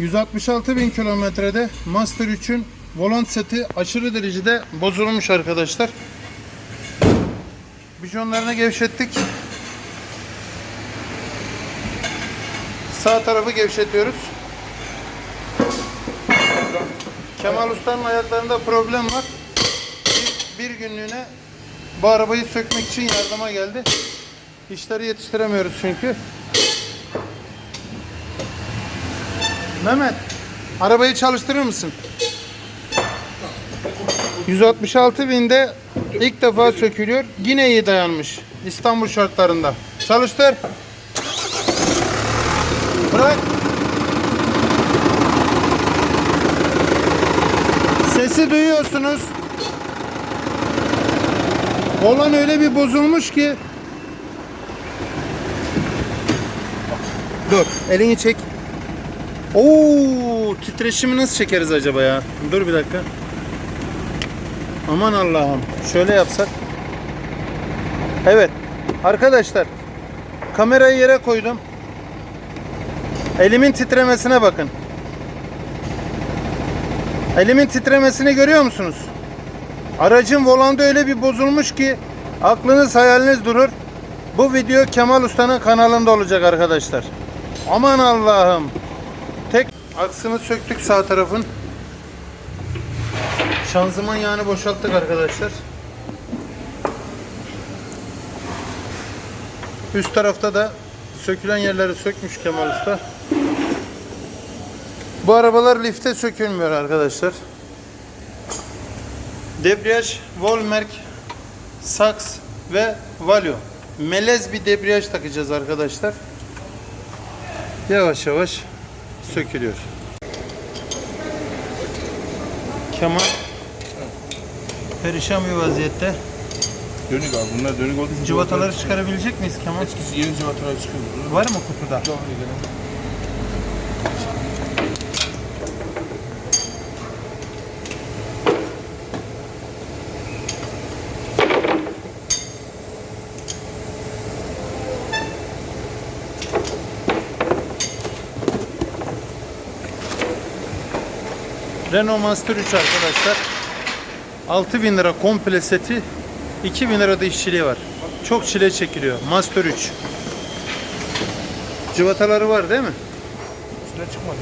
166 bin kilometrede Master 3'ün volant seti aşırı derecede bozulmuş arkadaşlar. Bijonlarını gevşettik. Sağ tarafı gevşetiyoruz. Kemal Usta'nın ayaklarında problem var. Bir, bir günlüğüne bu arabayı sökmek için yardıma geldi. İşleri yetiştiremiyoruz çünkü. Mehmet, arabayı çalıştırır mısın? 166 binde ilk defa sökülüyor. Yine iyi dayanmış. İstanbul şartlarında. Çalıştır. Bırak. Sesi duyuyorsunuz. Olan öyle bir bozulmuş ki. Dur, elini çek. Oo, titreşimi nasıl çekeriz acaba ya? Dur bir dakika. Aman Allah'ım. Şöyle yapsak. Evet. Arkadaşlar. Kamerayı yere koydum. Elimin titremesine bakın. Elimin titremesini görüyor musunuz? Aracın volanda öyle bir bozulmuş ki aklınız hayaliniz durur. Bu video Kemal Usta'nın kanalında olacak arkadaşlar. Aman Allah'ım. Aksını söktük sağ tarafın. Şanzıman yağını boşalttık arkadaşlar. Üst tarafta da sökülen yerleri sökmüş Kemal Usta. Bu arabalar lifte sökülmüyor arkadaşlar. Debriyaj, Volmerk, Saks ve Valio. Melez bir debriyaj takacağız arkadaşlar. Yavaş yavaş sökülüyor. Kemal perişan bir vaziyette. Dönük abi bunlar dönük olduğu için Cıvataları çıkarabilecek miyiz Kemal? Eskisi yeni cıvatalar çıkıyor. Var mı kutuda? Renault Master 3 arkadaşlar. 6000 lira komple seti. 2000 lira da işçiliği var. Çok çile çekiliyor. Master 3. Cıvataları var değil mi? Üstüne çıkmadı.